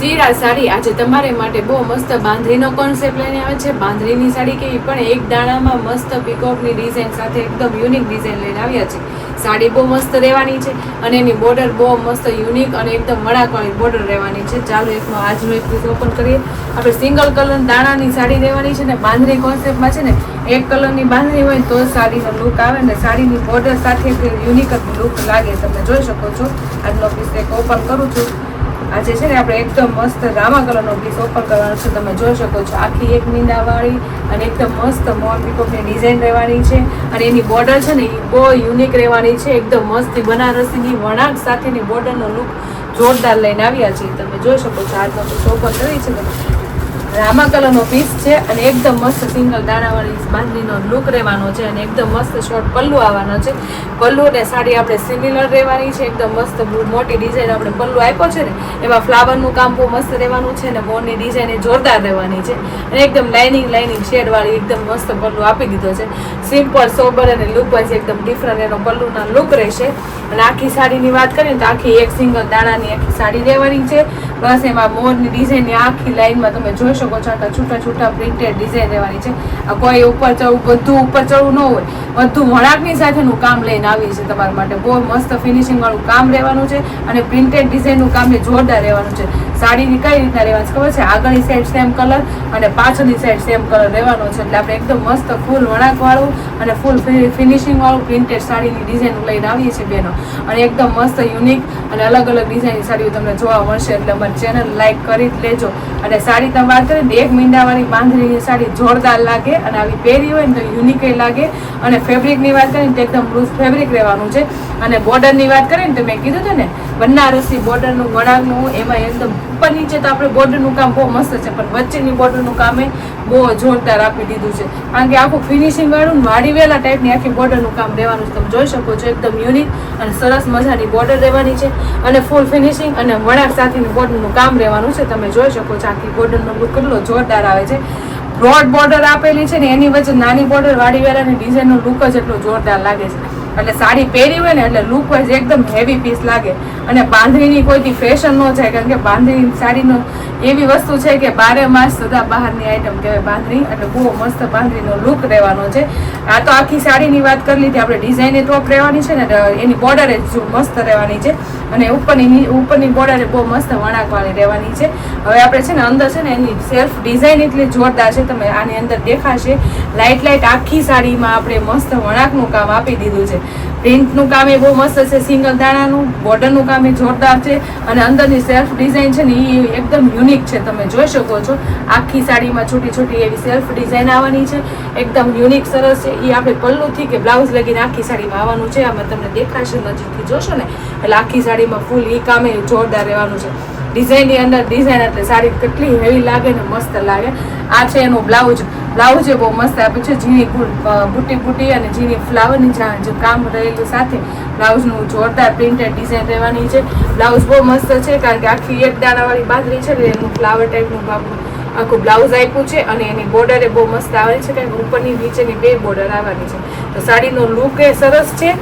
સીરા સાડી આજે તમારે માટે બહુ મસ્ત બાંધણીનો કોન્સેપ્ટ લઈને આવે છે. બાંધણીની સાડી કેવી પણ એક દાણામાં મસ્ત પીકોકની ડિઝાઇન સાથે એકદમ યુનિક ડિઝાઇન લઈને આવ્યા છે. સાડી બહુ મસ્ત રહેવાની છે અને એની બોર્ડર બહુ મસ્ત યુનિક અને એકદમ વળાકવાળી બોર્ડર રહેવાની છે. ચાલો એકનો આજનો એક પીસ ઓપન કરીએ. આપણે સિંગલ કલર દાણાની સાડી રહેવાની છે ને બાંધણી કોન્સેપ્ટમાં છે ને એક કલરની બાંધણી હોય તો સાડીનો લુક આવે ને સાડીની બોર્ડર સાથે યુનિક લુક લાગે. તમે જોઈ શકો છો. આજનો પીસ એક ઓપન કરું છું. આજે છે ને આપણે એકદમ મસ્ત રામા કલરનો પીસ ઓપન કરવાનો છે. તમે જોઈ શકો છો, આખી એક મીંડાવાળી અને એકદમ મસ્ત મોર પીકોકની ડિઝાઇન રહેવાની છે. અને એની બોર્ડર છે ને એ બહુ યુનિક રહેવાની છે. એકદમ મસ્તી બનારસીની વણાટ સાથેની બોર્ડરનો લુક જોરદાર લઈને આવ્યા છીએ. તમે જોઈ શકો છો આજનો પીસ ઓપન કરી છે. તમે રામા કલરનો પીસ છે અને એકદમ મસ્ત સિંગલ દાણાવાળી બાંધણીનો લુક રહેવાનો છે અને એકદમ મસ્ત શોર્ટ પલ્લુ આવવાનો છે. પલ્લુ અને સાડી આપણે સિમિલર રહેવાની છે. એકદમ મસ્ત મોટી ડિઝાઇન આપણે પલ્લુ આપ્યો છે ને, એમાં ફ્લાવરનું કામ બહુ મસ્ત રહેવાનું છે ને મોરની ડિઝાઇન એ જોરદાર રહેવાની છે. અને એકદમ લાઇનિંગ લાઇનિંગ શેડવાળી એકદમ મસ્ત પલ્લુ આપી દીધો છે. સિમ્પલ સોબર અને લુક વાઇઝ એકદમ ડિફરન્ટ એનો પલ્લુના લુક રહેશે. અને આખી સાડીની વાત કરીએ તો આખી એક સિંગલ દાણાની આખી સાડી રહેવાની છે. બસ એમાં મોરની ડિઝાઇનની આખી લાઇનમાં તમે જોઈ શકો છો આટલા છૂટા છૂટા પ્રિન્ટેડ ડિઝાઇન રહેવાની છે. આ કોઈ ઉપર ચડવું બધું ઉપર ચડવું ન હોય. બધું વળાકની સાથેનું કામ લઈને આવી છે તમારા માટે. બહુ મસ્ત ફિનિશિંગ વાળું કામ રહેવાનું છે અને પ્રિન્ટેડ ડિઝાઇનનું કામ એ જોરદાર રહેવાનું છે. સાડીની કઈ રીતના રહેવાની ખબર છે? આગળની સાઈડ સેમ કલર અને પાછળની સાઈડ સેમ કલર રહેવાનો છે. એટલે આપણે એકદમ મસ્ત ફૂલ વળાંકવાળું અને ફૂલ ફિનિશિંગવાળું પ્રિન્ટેડ સાડીની ડિઝાઇન લઈને આવીએ છીએ બેનો. અને એકદમ મસ્ત યુનિક અને અલગ અલગ ડિઝાઇનની સાડીઓ તમને જોવા મળશે. એટલે અમારી ચેનલ લાઈક કરી જ લેજો. અને સાડી તમે વાત કરીએ ને, એક મીંડાવાળી બાંધણીની સાડી જોરદાર લાગે અને આવી પહેરી હોય ને તો યુનિક લાગે. અને ફેબ્રિકની વાત કરીએ તો એકદમ લૂઝ ફેબ્રિક રહેવાનું છે. અને બોર્ડરની વાત કરીએ ને તો મેં કીધું હતું ને બનારસી બોર્ડરનું વણાકનું એમાં એકદમ ઉપર નીચે તો આપણે બોર્ડરનું કામ બહુ મસ્ત છે, પણ વચ્ચેની બોર્ડરનું કામે બહુ જોરદાર આપી દીધું છે. કારણ કે આખું ફિનિશિંગ વાળું વાડી વેલા ટાઈપની આખી બોર્ડરનું કામ રહેવાનું છે. તમે જોઈ શકો છો, એકદમ યુનિક અને સરસ મજાની બોર્ડર રહેવાની છે. અને ફૂલ ફિનિશિંગ અને વણાક સાથેનું બોર્ડરનું કામ રહેવાનું છે. તમે જોઈ શકો છો, આખી બોર્ડરનો લુક કેટલો જોરદાર આવે છે. બ્રોડ બોર્ડર આપેલી છે ને એની વચ્ચે નાની બોર્ડર વાળી વેલાની ડિઝાઇનનો લુક જ એટલો જોરદાર લાગે છે. એટલે સાડી પહેરી હોય ને એટલે લુક વાઇઝ એકદમ હેવી પીસ લાગે. અને બાંધણીની કોઈથી ફેશન ન જાય, કારણ કે બાંધણી સાડીનો એવી વસ્તુ છે કે બારે માસ સદા બહારની આઈટમ કહેવાય બાંધણી એટલે બહુ મસ્ત બાંધણીનો લુક રહેવાનો છે. આ તો આખી સાડીની વાત કરી લીધી, આપણે ડિઝાઇન એ ટોપ રહેવાની છે ને એની બોર્ડર જ મસ્ત રહેવાની છે. અને ઉપરની ઉપરની બોર્ડર બહુ મસ્ત વણાકવાળી રહેવાની છે. હવે આપણે છે ને અંદર છે ને એની સેલ્ફ ડિઝાઇન એટલી જોરદાર છે, તમે આની અંદર દેખાશે. લાઇટ લાઇટ આખી સાડીમાં આપણે મસ્ત વણાકનું કામ આપી દીધું છે. પ્રિન્ટનું કામ એ બહુ મસ્ત છે, સિંગલ દાણાનું બોર્ડરનું કામ એ જોરદાર છે અને અંદરની સેલ્ફ ડિઝાઇન છે ને એ એકદમ યુનિક છે, તમે જોઈ શકો છો. આખી સાડીમાં છોટી છોટી એવી સેલ્ફ ડિઝાઇન આવવાની છે, એકદમ યુનિક સરસ છે. એ આપણે પલ્લુથી કે બ્લાઉઝ લગીને આખી સાડીમાં આવવાનું છે. આમાં તમને દેખાશે નજીકથી જોશો ને, એટલે આખી સાડીમાં ફૂલ એ કામે જોરદાર રહેવાનું છે. ડિઝાઇનની અંદર ડિઝાઇન એટલે સાડી કેટલી હેવી લાગે ને મસ્ત લાગે. આ છે એનું બ્લાઉઝ બ્લાઉઝ એ બહુ મસ્ત આપ્યું છે. ઝીણી બુટી બુટી અને ઝીણી ફ્લાવરની જે કામ રહેલું સાથે બ્લાઉઝનું જોરદાર પ્રિન્ટેડ ડિઝાઇન રહેવાની છે. બ્લાઉઝ બહુ મસ્ત છે કારણ કે આખી એક દાણાવાળી બાદરી છે ને એનું ફ્લાવર ટાઈપનું આખું બ્લાઉઝ આપ્યું છે અને એની બોર્ડર એ બહુ મસ્ત આવે છે. કારણ કે ઉપરની નીચેની બે બોર્ડર આવવાની છે. તો સાડીનો લુક એ સરસ છે.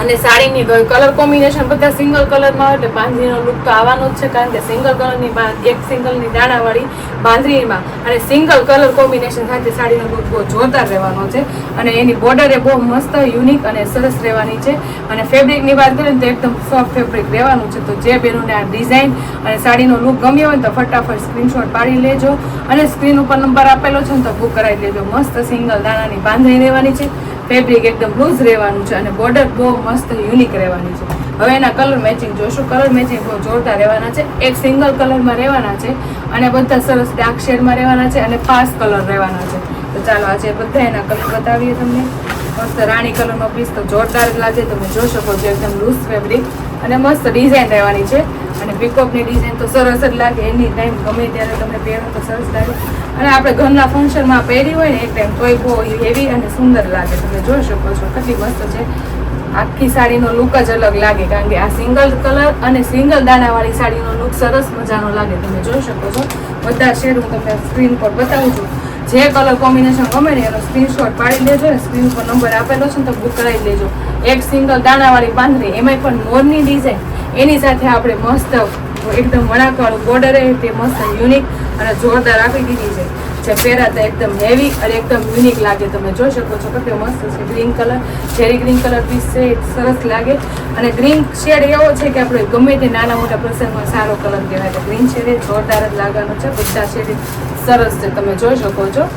અને સાડીની કલર કોમ્બિનેશન બધા સિંગલ કલરમાં એટલે બાંધણીનો લુક તો આવવાનો જ છે, કારણ કે સિંગલ કલરની એક સિંગલની દાણાવાળી બાંધણીમાં અને સિંગલ કલર કોમ્બિનેશન સાથે સાડીનો લુક બહુ જોરદાર રહેવાનો છે. અને એની બોર્ડર એ બહુ મસ્ત યુનિક અને સરસ રહેવાની છે. અને ફેબ્રિકની વાત કરીએ તો એકદમ સોફ્ટ ફેબ્રિક રહેવાનું છે. તો જે બહેનોને આ ડિઝાઇન અને સાડીનો લુક ગમ્યો હોય તો ફટાફટ સ્ક્રીનશોટ પાડી લેજો. અને સ્ક્રીન ઉપર નંબર આપેલો છે ને તો બુક કરાવી લેજો. મસ્ત સિંગલ દાણાની બાંધણી રહેવાની છે. ફેબ્રિક એકદમ લૂઝ રહેવાનું છે અને બોર્ડર બહુ મસ્ત યુનિક રહેવાની છે. હવે એના કલર મેચિંગ જોશું. કલર મેચિંગ બહુ જોરદાર રહેવાના છે. એક સિંગલ કલરમાં રહેવાના છે અને બધા સરસ ડાર્ક શેડમાં રહેવાના છે અને ફાસ્ટ કલર રહેવાના છે. તો ચાલો આજે બધા એના કલર બતાવીએ તમને. મસ્ત રાણી કલરનો પીસ તો જોરદાર લાગે. તમે જોઈ શકો છો, એકદમ લૂઝ ફેબ્રિક અને મસ્ત ડિઝાઇન રહેવાની છે. અને પિકઅપની ડિઝાઇન તો સરસ જ લાગે. એની ટાઈમ ગમે ત્યારે તમે પહેરો તો સરસ લાગે. અને આપણે ઘરના ફંક્શનમાં પહેરી હોય ને એક ટાઈમ તોય બહુ હેવી અને સુંદર લાગે. તમે જોઈ શકો છો કેટલી મસ્ત છે. આખી સાડીનો લુક જ અલગ લાગે, કારણ કે આ સિંગલ કલર અને સિંગલ દાણાવાળી સાડીનો લુક સરસ મજાનો લાગે. તમે જોઈ શકો છો. બધા શેર હું તમને સ્ક્રીન પર બતાવું છું. જે કલર કોમ્બિનેશન ગમે ને એનો સ્ક્રીનશોટ પાડી લેજો ને સ્ક્રીન ઉપર નંબર આપેલો છે તો બુક કરાવી લેજો. એક સિંગલ દાણાવાળી બાંધણી, એમાંય પણ મોરની ડિઝાઇન એની સાથે આપણે મસ્ત એકદમ વળાંકવાળું બોર્ડર તે મસ્ત યુનિક અને જોરદાર આપી દીધી છે. જે પહેરાતા એકદમ હેવી અને એકદમ યુનિક લાગે. તમે જોઈ શકો છો કે મસ્ત છે. ગ્રીન કલર જેરી ગ્રીન કલર પીસ છે. સરસ લાગે. અને ગ્રીન શેડ એવો છે કે આપણે ગમે તે નાના મોટા પ્રસંગમાં સારો કલર કહેવાય. તો ગ્રીન શેડ જોરદાર જ લાગવાનો છે. બધા શેડ સરસ છે. તમે જોઈ શકો છો.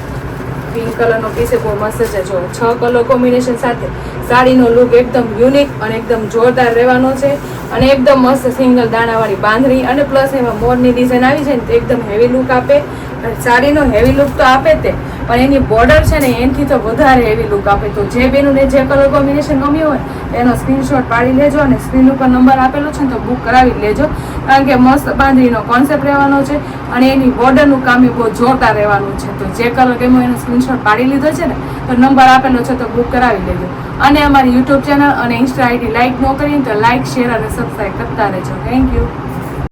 પિંક કલરનો પીસ બહુ મસ્ત છે. જો છ કલર કોમ્બિનેશન સાથે સાડીનો લુક એકદમ યુનિક અને એકદમ જોરદાર રહેવાનો છે. અને એકદમ મસ્ત સિંગલ દાણાવાળી બાંધણી અને પ્લસ એમાં મોરની ડિઝાઇન આવી છે ને તો એકદમ હેવી લુક આપે. સાડીનો હેવી લુક તો આપે તે, પણ એની બોર્ડર છે ને એનાથી તો વધારે હેવી લુક આપે. તો જે બેનુંને જે કલર કોમ્બિનેશન ગમ્યું હોય, એનો સ્ક્રીનશોટ પાડી લેજો અને સ્ક્રીન ઉપર નંબર આપેલો છે તો બુક કરાવી લેજો. કારણ કે મસ્ત બાંધણીનો કોન્સેપ્ટ રહેવાનો છે અને એની બોર્ડરનું કામ એ બહુ જોરદાર રહેવાનું છે. તો જે કલર ગમ્યો એનો સ્ક્રીનશોટ પાડી લીધો છે ને, તો નંબર આપેલો છે તો બુક કરાવી લેજો. અને અમારી યુટ્યુબ ચેનલ અને ઇન્સ્ટા આઈડી લાઈક ન કરીને તો લાઈક શેર અને સબસ્ક્રાઈબ કરતા રહેજો. Thank you